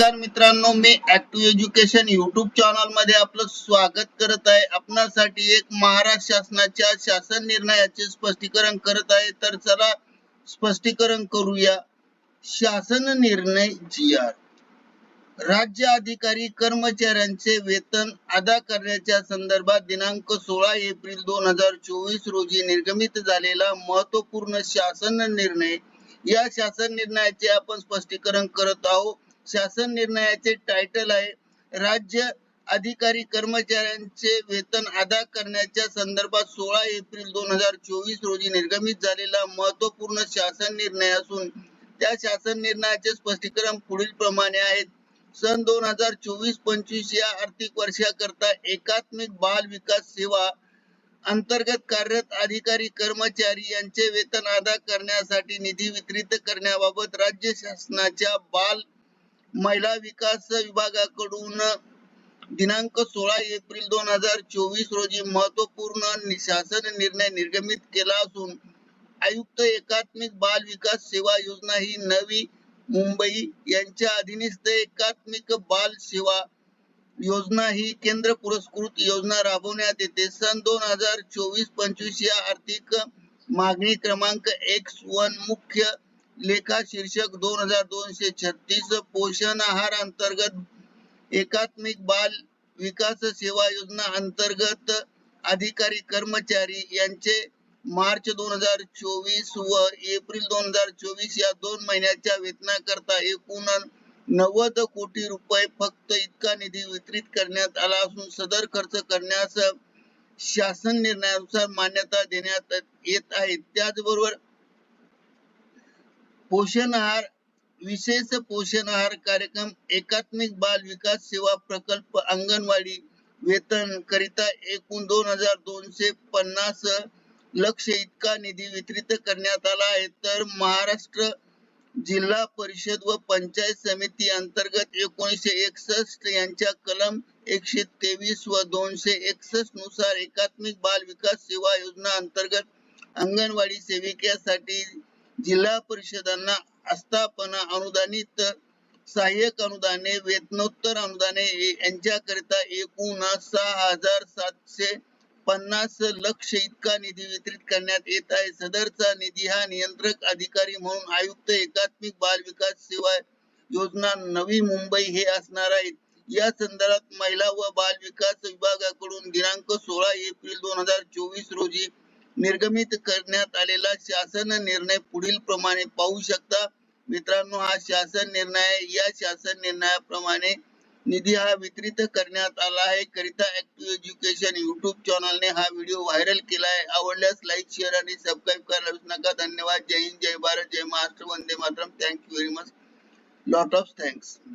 नमस्कार मित्रांनो मी ऍक्टिव्ह एज्युकेशन युट्यूब चॅनलमध्ये आपलं स्वागत करत आहे. आपणासाठी एक महाराष्ट्र शासनाच्या शासन निर्णयाचे स्पष्टीकरण करत आहे. तर चला स्पष्टीकरण करूया. शासन निर्णय जी आर राज्य अधिकारी कर्मचाऱ्यांचे वेतन अदा करण्याच्या संदर्भात दिनांक सोळा एप्रिल दोन हजार चोवीस रोजी निर्गमित झालेला महत्त्वपूर्ण शासन निर्णय. या शासन निर्णयाचे आपण स्पष्टीकरण करत आहोत. शासन निर्णयाचे टायटल आहे. राज्य अधिकारी कर्मचाऱ्यांचे वेतन अदा करण्याच्या संदर्भात सोळा एप्रिल दोन हजार चोवीस रोजी निर्गमित झालेला महत्त्वपूर्ण शासन निर्णय असून त्या शासन निर्णयाचे स्पष्टीकरण पुढील प्रमाणे आहेत सन दोन हजार चोवीस पंचवीस या आर्थिक वर्षाकरता एकात्मिक बाल विकास सेवा अंतर्गत कार्यरत अधिकारी कर्मचारी यांचे वेतन अदा करण्यासाठी निधी वितरित करण्याबाबत राज्य शासनाच्या बाल महिला विकास विभागाकडून दिनांक सोळा एप्रिल दोन हजार चोवीस रोजी महत्त्वपूर्ण शासन निर्णय निर्गमित केला असून आयुक्त एकात्मिक बाल विकास सेवा योजना ही नवी मुंबई यांच्या अधीनस्थ एकात्मिक बाल सेवा योजना ही केंद्र पुरस्कृत योजना राबवण्यात येते. सन दोन हजार चोवीस पंचवीस या आर्थिक मागणी क्रमांक एक्स वन मुख्य लेखा शीर्षक दोन हजार दोनशे छत्तीस पोषण आहार अंतर्गत एकात्मिक बाल विकास सेवा योजना अंतर्गत अधिकारी कर्मचारी यांचे मार्च दोन हजार चोवीस व एप्रिल दोन हजार चोवीस या दोन महिन्याच्या वेतनाकरता एकूण नव्वद कोटी रुपये फक्त इतका निधी वितरित करण्यात आला असून सदर खर्च करण्यास शासन निर्णयानुसार मान्यता देण्यात येत आहे. त्याचबरोबर पोषण आहार विशेष पोषण आहार कार्यक्रम एकात्मिक बाल विकास सेवा प्रकल्प अंगणवाडी वेतन करिता एकूण दोन हजार दोनशे पन्नास लक्ष इतका निधी वितरित करण्यात आला आहे. तर महाराष्ट्र जिल्हा परिषद व पंचायत समिती अंतर्गत एकोणीशे एकसष्ट यांच्या कलम एकशे तेवीस व दोनशे एकसष्टनुसार एकात्मिक बाल विकास सेवा योजना अंतर्गत अंगणवाडी सेविकेसाठी जिल्हा परिषदांना आस्थापना अनुदानित सहाय्यक अनुदाने वेतनोत्तर अनुदाने यांच्याकरिता एकूण सहा हजार सातशे पन्नास लक्ष इतका निधी वितरित करण्यात येत आहे. सदरचा निधी हा नियंत्रक अधिकारी म्हणून आयुक्त एकात्मिक बाल विकास सेवा योजना नवी मुंबई हे असणार आहे. या संदर्भात महिला व बाल विकास विभागाकडून दिनांक सोळा एप्रिल दोन हजार चोवीस रोजी निर्गमित करण्यात आलेला शासन निर्णय पुढील प्रमाणे पाहू शकता. मित्रांनो हा शासन निर्णय या शासन निर्णयाप्रमाणे निधी हा वितरित करण्यात आला आहे. करिता ऍक्टिव्ह एज्युकेशन युट्यूब चॅनलने हा व्हिडिओ व्हायरल केला आहे. आवडल्यास लाईक शेअर आणि सबस्क्राईब करायला विसरू नका. धन्यवाद. जय हिंद जय भारत जय महाराष्ट्र. वंदे Mataram. Thank you very much lot of thanks